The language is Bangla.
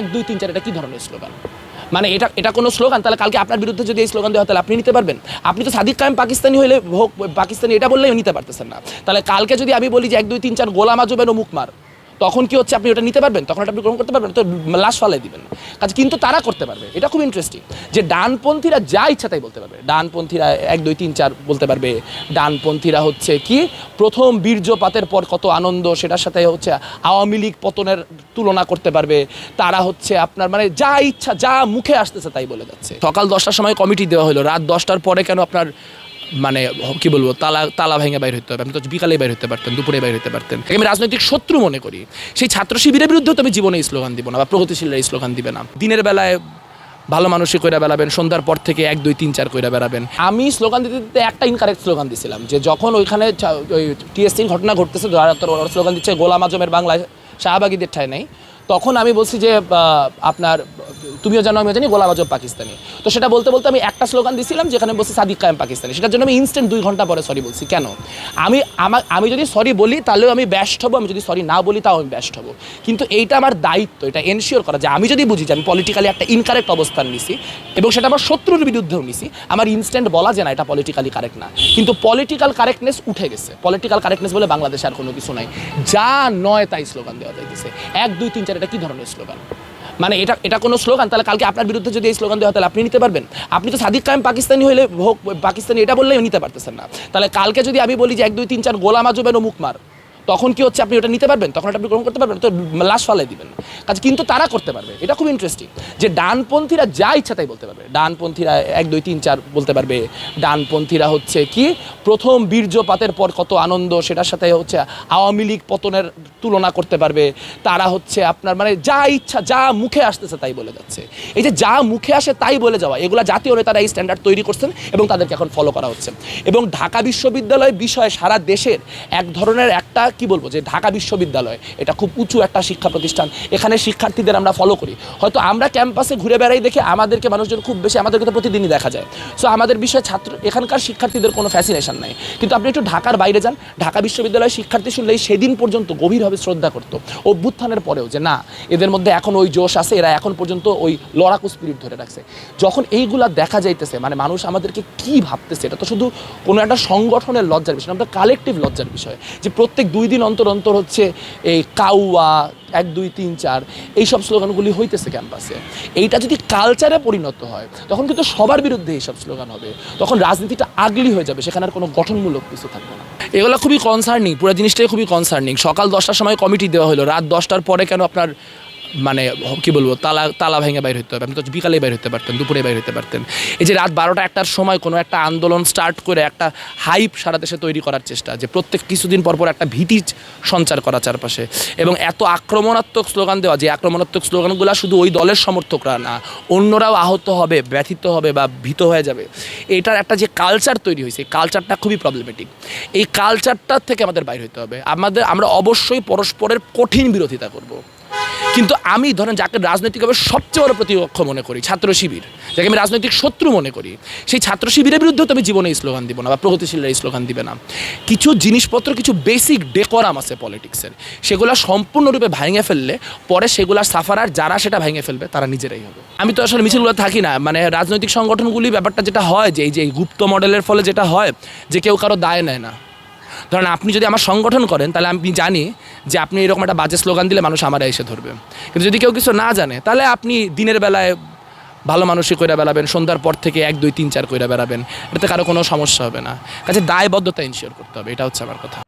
এক, দুই, তিন, চার, এটা কী ধরনের স্লোগান? মানে এটা এটা কোনো স্লোগান? তাহলে কালকে আপনার বিরুদ্ধে যদি এই স্লোগান দেওয়া তাহলে আপনি নিতে পারবেন? আপনি তো সাদিক কায়েম পাকিস্তানি হলে হোক, পাকিস্তানি এটা বললেই নিতে পারতেছেন না। তাহলে কালকে যদি আমি বলি যে এক, দুই, তিন, চার, গোলাম আজবেন ও মুখমার তখন কি হচ্ছে আপনি ওটা নিতে পারবেন? তখন এটা আপনি গ্রহণ করতে পারবেন, তো লাশ ফালাই দিবেন। কাজে কিন্তু তারা করতে পারবে। এটা খুব ইন্টারেস্টিং যে ডানপন্থীরা যা ইচ্ছা তাই বলতে পারবে। ডানপন্থীরা এক, দুই, তিন, চার বলতে পারবে। ডানপন্থীরা হচ্ছে কি, প্রথম বীর্যপাতের পর কত আনন্দ, সেটার সাথে হচ্ছে আওয়ামী লীগ পতনের তুলনা করতে পারবে। তারা হচ্ছে আপনার মানে যা ইচ্ছা, যা মুখে আসতেছে তাই বলে যাচ্ছে। সকাল দশটার সময় কমিটি দেওয়া হলো। রাত দশটার পরে কেন আপনার মানে কি বলব, তালা তালা ভেঙে বাইর হতে হবে। আমি তো বিকালে বাইর হতে পারতেন, দুপুরে বাইর হতে পারতেন। আমি রাজনৈতিক শত্রু মনে করি। সেই ছাত্র শিবিরের বিরুদ্ধে তো আমি জীবনে স্লোগান দিব না, বা প্রগতিশীলরা এই স্লোগান দিবে না। দিনের বেলায় ভালো মানুষই কইরা বেড়াবেন, সন্ধ্যার পর থেকে এক, দুই, তিন, চার কইরা বেড়াবেন। আমি স্লোগান দিতে দিতে একটা ইনকারেক্ট স্লোগান দিছিলাম, যে যখন ওইখানে ছা- ওই টিএসসি ঘটনা ঘটতেছে স্লোগান দিচ্ছে, গোলাম আজমের বাংলায় শাহবাগীদের ঠায় নেই। তখন আমি বলছি যে আপনার, তুমিও জানো আমিও জানি, গোলাম আজম পাকিস্তানি। তো সেটা বলতে বলতে আমি একটা স্লোগান দিছিলাম যেখানে বলছি সাদিক কায়েম পাকিস্তানি। সেটার জন্য আমি ইনস্ট্যান্ট দুই ঘণ্টা পরে সরি বলছি। কেন? আমি আমার আমি যদি সরি বলি, তাহলেও আমি ব্যস্ট হব, আমি যদি সরি না বলি, তাও আমি ব্যস্ট হব। কিন্তু এইটা আমার দায়িত্ব, এটা এনশিওর করা যে আমি যদি বুঝি যে আমি পলিটিক্যালি একটা ইনকারেক্ট অবস্থান নিছি, এবং সেটা আমার শত্রুর বিরুদ্ধেও নিছি, আমার ইনস্ট্যান্ট বলা যে না, এটা পলিটিক্যালি কারেক্ট না। কিন্তু পলিটিক্যাল কারেক্টনেস উঠে গেছে। পলিটিক্যাল কারেক্টনেস বলে বাংলাদেশে আর কোনো কিছু নাই। যা নয় তাই স্লোগান দেওয়া যাইতেছে। এক, দুই, তিন, চার এটা কি ধরনের স্লোগান? মানে এটা এটা কোনো স্লোগান? তাহলে কালকে আপনার বিরুদ্ধে যদি এই স্লোগান দেওয়া তাহলে আপনি নিতে পারবেন? আপনি তো সাদিক কায়েম পাকিস্তানি হলে হোক, পাকিস্তানি এটা বললেই নিতে পারতেছেন না। তাহলে কালকে যদি আমি বলি যে এক, দুই, তিন, চার গোলাম আজবেন ও মুখমার তখন কি হচ্ছে আপনি ওটা নিতে পারবেন? তখন এটা আপনি গ্রহণ করতে পারবেন তো লাশ ফালাই দিবেন কাজে কিন্তু তারা করতে পারবে। এটা খুব ইন্টারেস্টিং যে ডানপন্থীরা যা ইচ্ছা তাই বলতে পারবে। ডানপন্থীরা এক, দুই, তিন, চার বলতে পারবে। ডানপন্থীরা হচ্ছে কি, প্রথম বীর্যপাতের পর কত আনন্দ, সেটার সাথে হচ্ছে আওয়ামী লীগ পতনের তুলনা করতে পারবে। তারা হচ্ছে আপনার মানে যা ইচ্ছা, যা মুখে আসতেছে তাই বলে যাচ্ছে। এই যে যা মুখে আসে তাই বলে যাওয়া, এগুলো জাতীয় নেতারা এই স্ট্যান্ডার্ড তৈরি করছেন এবং তাদেরকে এখন ফলো করা হচ্ছে। এবং ঢাকা বিশ্ববিদ্যালয় বিষয়ে সারা দেশের এক ধরনের একটা কি বলব, যে ঢাকা বিশ্ববিদ্যালয় এটা খুব উঁচু একটা শিক্ষা প্রতিষ্ঠান, এখানে শিক্ষার্থীদের আমরা ফলো করি। হয়তো আমরা ক্যাম্পাসে ঘুরে বেড়াই দেখে আমাদেরকে মানুষজন খুব বেশি আমাদেরকে তো প্রতিদিনই দেখা যায়। সো আমাদের বিষয়ে ছাত্র, এখানকার শিক্ষার্থীদের কোনো ফ্যাসিনেশন নাই। কিন্তু আপনি একটু ঢাকার বাইরে যান, ঢাকা বিশ্ববিদ্যালয়ের শিক্ষার্থী শুনলেই সেদিন পর্যন্ত গভীরভাবে শ্রদ্ধা করতো। অভ্যুত্থানের পরেও যে না, এদের মধ্যে এখন ওই জোশ আছে, এরা এখন পর্যন্ত ওই লড়াকু স্পিরিট ধরে রাখছে। যখন এইগুলা দেখা যাইতেছে মানে মানুষ আমাদেরকে কি ভাবতেছে, এটা তো শুধু কোনো একটা সংগঠনের লজ্জার বিষয় না আমাদের কালেকটিভ লজ্জার বিষয়। যে প্রত্যেক দুই দিন অন্তর অন্তর হচ্ছে এই কাউয়া, এক, দুই, তিন, চার, এইসব স্লোগানগুলি হইতেছে ক্যাম্পাসে। এইটা যদি কালচারে পরিণত হয়, তখন কিন্তু সবার বিরুদ্ধে এইসব স্লোগান হবে। তখন রাজনীতিটা আগলি হয়ে যাবে, সেখানে আর কোনো গঠনমূলক কিছু থাকবে না। এগুলো খুবই কনসার্নিং পুরো জিনিসটাই খুবই কনসার্নিং সকাল দশটার সময় কমিটি দেওয়া হলো রাত দশটার পরে কেন আপনার মানে কি বলব, তালা তালা ভেঙে বাইর হতে হবে। আপনি তো বিকালে বাইর হতে পারতেন, দুপুরে বাইর হতে পারতেন। এই যে রাত বারোটা একটার সময় কোনো একটা আন্দোলন স্টার্ট করে একটা হাইপ সারা দেশে তৈরি করার চেষ্টা, যে প্রত্যেক কিছুদিন পর পর একটা ভীতি সঞ্চার করা চারপাশে। এবং এত আক্রমণাত্মক স্লোগান দেওয়া, যে আক্রমণাত্মক স্লোগানগুলো শুধু ওই দলের সমর্থকরা না, অন্যরাও আহত হবে, ব্যথিত হবে বা ভীত হয়ে যাবে। এটার একটা যে কালচার তৈরি হয়েছে কালচারটা খুবই প্রবলেমেটিক এই কালচারটার থেকে আমাদের বাইর হতে হবে। আমাদের, আমরা অবশ্যই পরস্পরের কঠিন বিরোধিতা করব। কিন্তু আমি ধরেন যাকে রাজনৈতিকভাবে সবচেয়ে বড় প্রতিপক্ষ মনে করি, ছাত্র শিবির, যাকে আমি রাজনৈতিক শত্রু মনে করি, সেই ছাত্র শিবিরের বিরুদ্ধেও তো আমি জীবনে স্লোগান দিব না বা প্রগতিশীলরা স্লোগান দিবে না। কিছু জিনিসপত্র, কিছু বেসিক ডেকোরাম আছে পলিটিক্সের সেগুলো সম্পূর্ণরূপে ভাঙে ফেললে, পরে সেগুলা সাফারার যারা সেটা ভেঙে ফেলবে, তারা নিজেরাই হবে। আমি তো আসলে মিছিলগুলো থাকি না মানে রাজনৈতিক সংগঠনগুলি ব্যাপারটা যেটা হয়, যে এই যে গুপ্ত মডেলের ফলে যেটা হয়, যে কেউ কারও দায় নেয় না। ধরেন আপনি যদি আমার সংগঠন করেন, তাহলে আমি জানি যে আপনি এরকম একটা বাজে স্লোগান দিলে মানুষ আমার এসে ধরবে। কিন্তু যদি কেউ কিছু না জানে, তাহলে আপনি দিনের বেলায় ভালো মানুষই কইরা বেড়াবেন, সন্ধ্যার পর থেকে এক, দুই, তিন, চার কইরা বেড়াবেন। এটাতে কারও কোনো সমস্যা হবে না। কাছে দায়বদ্ধতা ইনশিওর করতে হবে, এটা হচ্ছে আমার কথা।